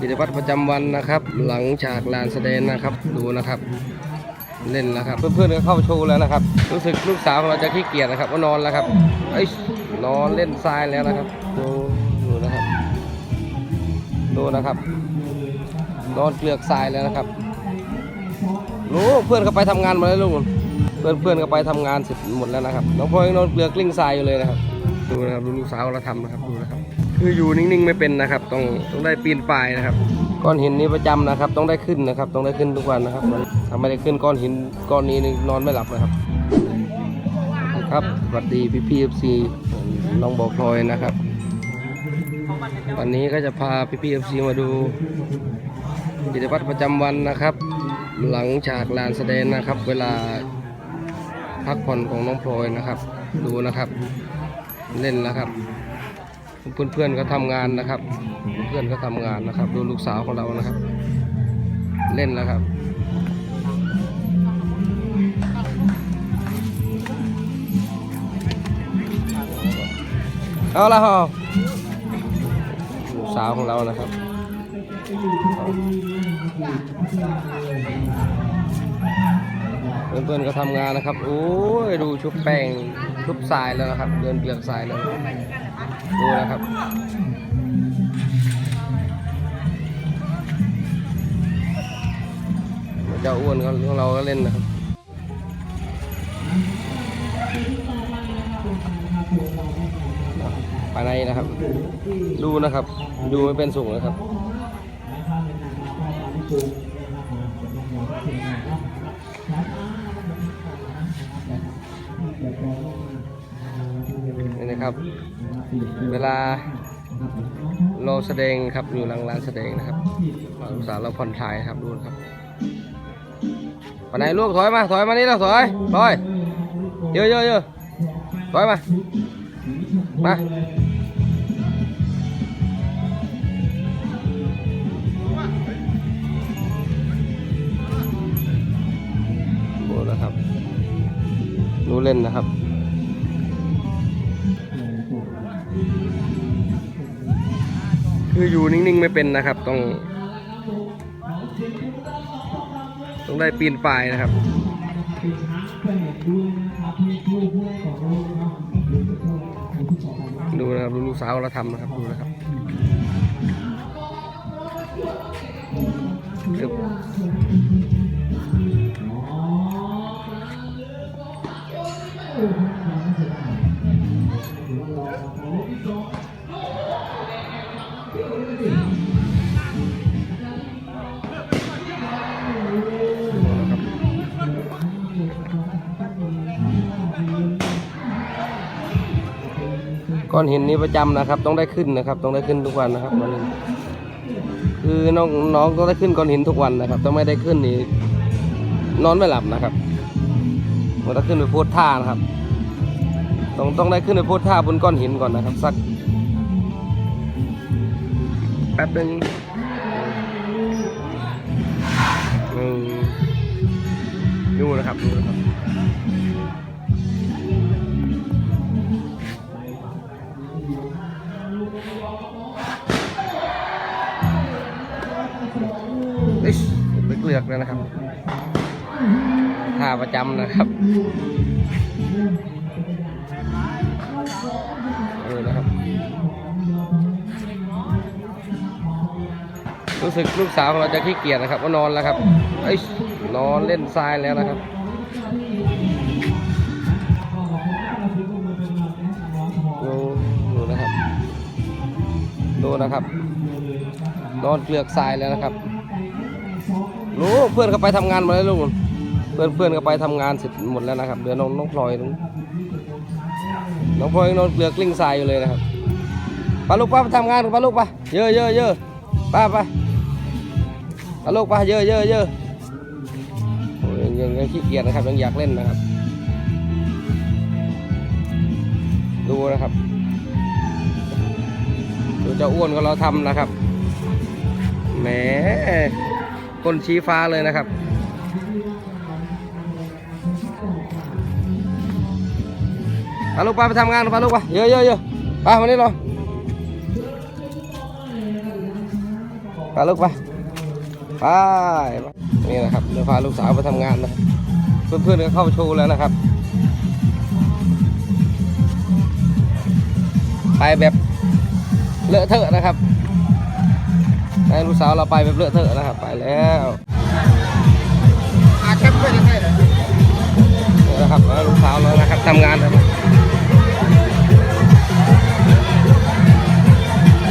กิจวัตรประจำวันนะครับ หลังจากลานแสดงนะครับดูนะครับ เล่นแล้วครับ เพื่อนๆก็เข้าโชว์แล้วนะครับ รู้สึกลูกสาวของเราจะขี้เกียจนะครับก็นอนแล้วครับไอ้นอนเล่นทรายแล้วนะครับดูดูนะครับดูนะครับ นอนเกลือกทรายแล้วนะครับรู้เพื่อนก็ไปทำงานหมาแล้วลูกเพื่อนเพื่อนก็ไปทำงานเสร็จหมดแล้วนะครับน้องพลอยนอนเกลือกลิ้งทรายอยู่เลยนะครับ ดูนะครับดูลูกสาวเราทำนะครับดูนะครับ คืออยู่นิ่งๆไม่เป็นนะครับ ต้องต้องได้ปีนป่ายนะครับ ก้อนหินนี้ประจำนะครับ ต้องได้ขึ้นนะครับ ต้องได้ขึ้นทุกวันนะครับถ้าไม่ได้ขึ้นก้อนหินก้อนนี้นอนไม่หลับนะครับ ครับสวัสดีพี่พีเอฟซีน้องบอกพลอยนะครับ วันนี้ก็จะพาพี่พีเอฟซีมาดูกิจวัตรประจำวันนะครับ หลังจากลานแสดงนะครับ เวลาพักผ่อนของน้องพลอยนะครับ ดูนะครับ เล่นแล้วครับ เพื่อนเพื่อนๆก็ทำงานนะครับ เพื่อนก็ทำงานนะครับ ดูลูกสาวของเรานะครับ เล่นแล้วครับเอาละฮะลูกสาวของเรานะครับ เพื่อนๆก็ทำงานนะครับโอ้ยดูชุบแป้งชุบทรายแล้วนะครับ เดินเกลือกทรายแล้วดูนะครับเจ้าอ้วนของเราก็เล่นนะครับภายในนะครับ ดูนะครับ ดูไม่เป็นสุขนะครับ นี่นะครับ เวลาเราแสดงครับอยู่หลังร้านแสดงนะครับเราอุตส่าห์เราผ่อนคลายครับดูนะครับปไหนลูกถอยมาถอยมานี่แล้วถอยถอยเยอะเยอะเยอะถอยมามาดูนะครับดูเล่นนะครับ คืออยู่นิ่งๆไม่เป็นนะครับ ต้อง ต้องได้ปีนป่ายนะครับดูนะครับดูลูกสาวเราทำนะครับดูนะครับอึ๊บ ก้อนหินนี้ประจำนะครับ ต้องได้ขึ้นนะครับ ต้องได้ขึ้นทุกวันนะครับก้อนหินคือน้องน้องต้องได้ขึ้นก้อนหินทุกวันนะครับถ้าไม่ได้ขึ้นนี่นอนไม่หลับนะครับมันต้องขึ้นไปโพสท่านะครับ ต้องต้องได้ขึ้นไปโพสท่าบนก้อนหินก่อนนะครับ สักแป๊บหนึ่งนึ่งดูนะครับดูนะครับ อกเลยนะครับท่าประจำนะครับเออนะครับ รู้สึกลูกสาวของเราจะขี้เกียจนะครับ ก็นอนแล้วครับเอ้ยนอนเล่นทรายแล้วนะครับดูดูนะครับ ดูนะครับ นอนเกลือกทรายแล้วนะครับ รู้เพื่อนก็ไปทำงานหมาแล้วลูกเพื่อนเพื่อนก็ไปทำงานเสร็จหมดแล้วนะครับเดี๋ยวน้องน้องพลอยน้องน้องพลอยนอนเกลือกลิ้งทรายอยู่เลยนะครับปลูกป้าไปทำงานปลูกไปเยอะเยอะเยอะป้าไปไปลูกไปเยอะเยอะเยอะโอ้ยยังยังขี้เกียจนะครับยังอยากเล่นนะครับ ดูนะครับดูจ้าอ้วนของเราทำนะครับแหม ก้นชี้ฟ้าเลยนะครับไปลูกไปไปทำงานไปลูกไปเยอะเยอะเยอะไปมานี่เราไปลูกไปไปนี่นะครับเดี๋ยวพาลูกสาวไปทำงานนะเพื่อนๆก็เข้าโชว์แล้วนะครับไปแบบเลอะเทอะนะครับ ให้ลูกสาวเราไปแบบเลอะเทอะนะครับไปแล้วอาแคปไปยังไงเลยนะครับล้วลูกสาวเรานะครับทำงานนะครับ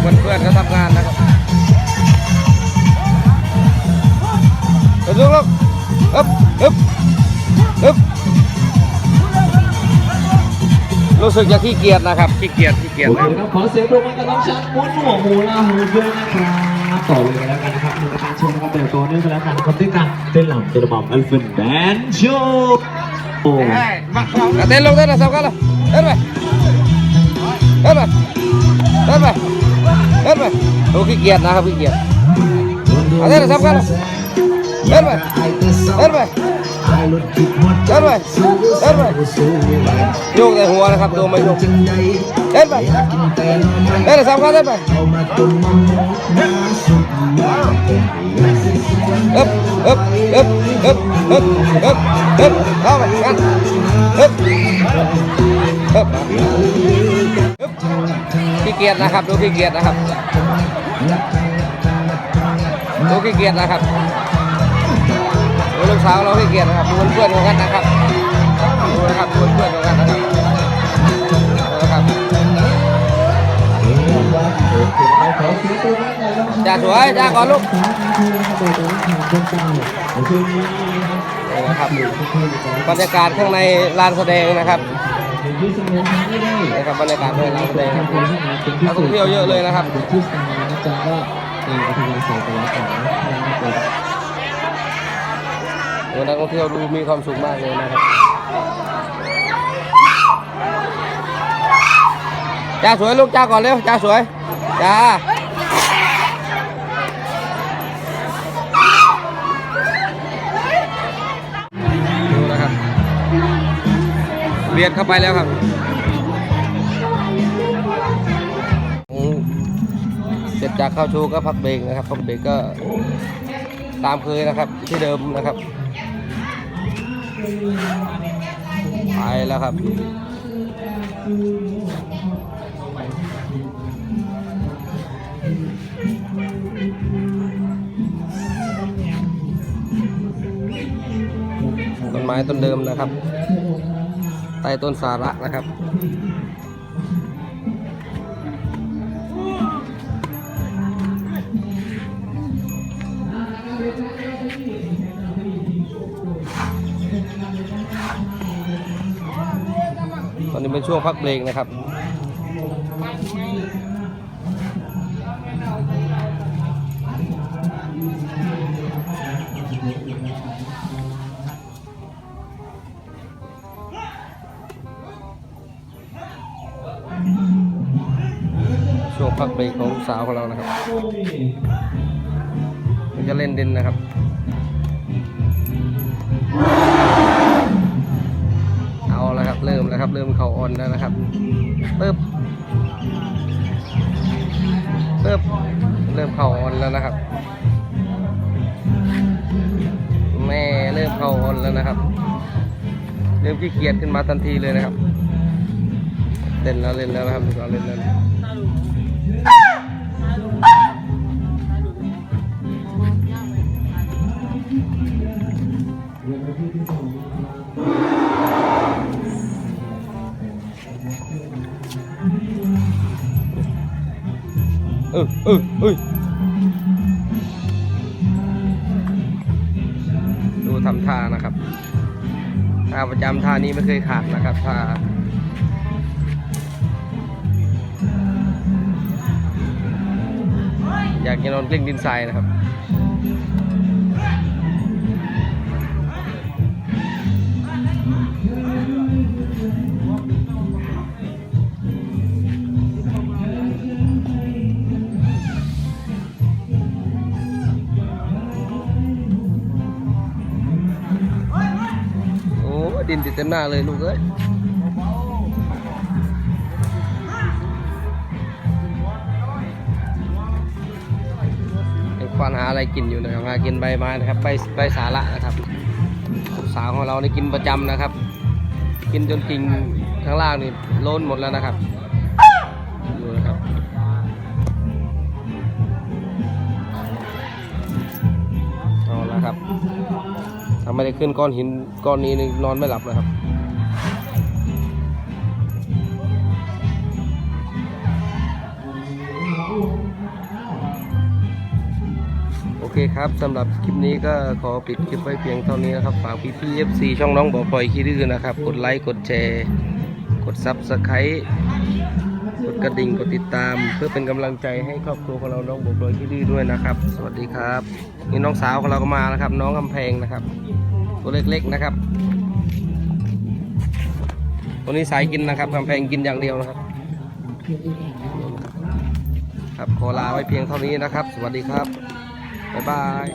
เพื่อนๆก็ทำงานนะครับเดี๋ยวลูกอึ๊บอึ๊บ รู้สึกจะขี้เกียจนะครับขี้เกียจขี้เกียจโอเคนะนะครับขอเสียงปรบมือกับน้องชัดมุนหัวหมูลาหูด้วยนะครับต่อเลยกันแล้วกันนะครับหนึ่งการชมนะครับแต่ต่อเนื่องกันแล้วกันครับด้วยการเต้นหลังเต้นระบำอัลฟินแบนโชว์โอ้ใช่บักเราอะเต้นลงเต้นนะสำคัญเลยเต้นไปเต้นไปเต้นไปเต้นไปดูขี้เกียจนะครับขี้เกียจเอาเต้นนะสำคัญเลยเต้นไปเต้นไป เต้นไปเต้นไปโยกแต่หัวนะครับดูไม่โยกเต้นไปเต้นนะสำคัญเต้นไปเอ๊บอึ๊บอึ๊บอึ๊บอึ๊บอึ๊บอึ๊บเข้าไปงั้นอึ๊บอึ๊บอึ๊บขี้เกียจนะครับดูขี้เกียจนะครับดูขี้เกียจนะครับ สาวเราขี้เกียจนะครับดูเพื่อนของกันนะครับดูนะครับดูเพื่อนของกันนะครับนะครับจ่าสวยจ่าก่อนลูกนะครับบรรยากาศข้างในลานแสดงนะครับนี่ครับบรรยากาศข้างในลานแสดงนักท่องเที่ยวเยอะเลยนะครับที่สตาร์นะจ๊ะก็เองทำงานสายตลอดนะ ครับโอ้นักท่องเที่ยวดูมีความสุขมากเลยนะครับจ้าสวยลูกจ้าก่อนเร็วจ้าสวยจ้าดูนะครับเบียดเข้าไปแล้วครับเสร็จจากเข้าโชว์ก็พักเบรกนะครับพักเบรกก็ตามเคยนะครับที่เดิมนะครับ ไปแล้วครับต้นไม้ต้นเดิมนะครับ ใต้ต้นสาระนะครับ อนนี้เป็นช่วงพักเบรกนะครับช่วงพักเบรกของสาวของเรานะครับมันจะเล่นดินนะครับ ครับเริ่มแล้วครับ เริ่มเข่าอ่อนแล้วนะครับเติบเติบเริ่มเข่าอ่อนแล้วนะครับ แม่เริ่มเข่าอ่อนแล้วนะครับ เริ่มขี้เกียจขึ้นมาทันทีเลยนะครับเล่นแล้วเล่นแล้วนะครับเล่นแล้ว เออเอ้ยดูทำท่านะครับท่าประจำท่านี้ไม่เคยขาดนะครับท่าอยากจะนอนกลิ้งดินทรายนะครับ นติดเต็มหน้าเลยลูกเอ้ยควานหาอะไรกินอยู่นะครับหากินใบไม้นะครับใบใบสาระนะครับสาวของเรานี่กินประจำนะครับ กินจนกิ่งข้างล่างนี่โล้นหมดแล้วนะครับดูนะครับเอาละครับ ไม่ได้ขึ้นก้อนหินก้อนนี้นอนไม่หลับนะครับโอเคครับสำหรับคลิปนี้ก็ขอปิดคลิปไว้เพียงเท่านี้นะครับ ฝากพี่พี่ FC ช่องน้องบอกปล่อยคีดื้อนะครับ กดไลค์ กดแชร์ กดซับสไครต์ กดกระดิ่งกดติดตาม เพื่อเป็นกำลังใจให้ครอบครัวของเราน้องบอกปล่อยคีดื้อด้วยนะครับ สวัสดีครับนี่น้องสาวของเราก็มานะครับ น้องกำแพงนะครับ ตัวเล็กๆนะครับ ตัวนี้สายกินนะครับกำแพงกินอย่างเดียวนะครับ ครับขอลาไว้เพียงเท่านี้นะครับ สวัสดีครับบ๊ายบาย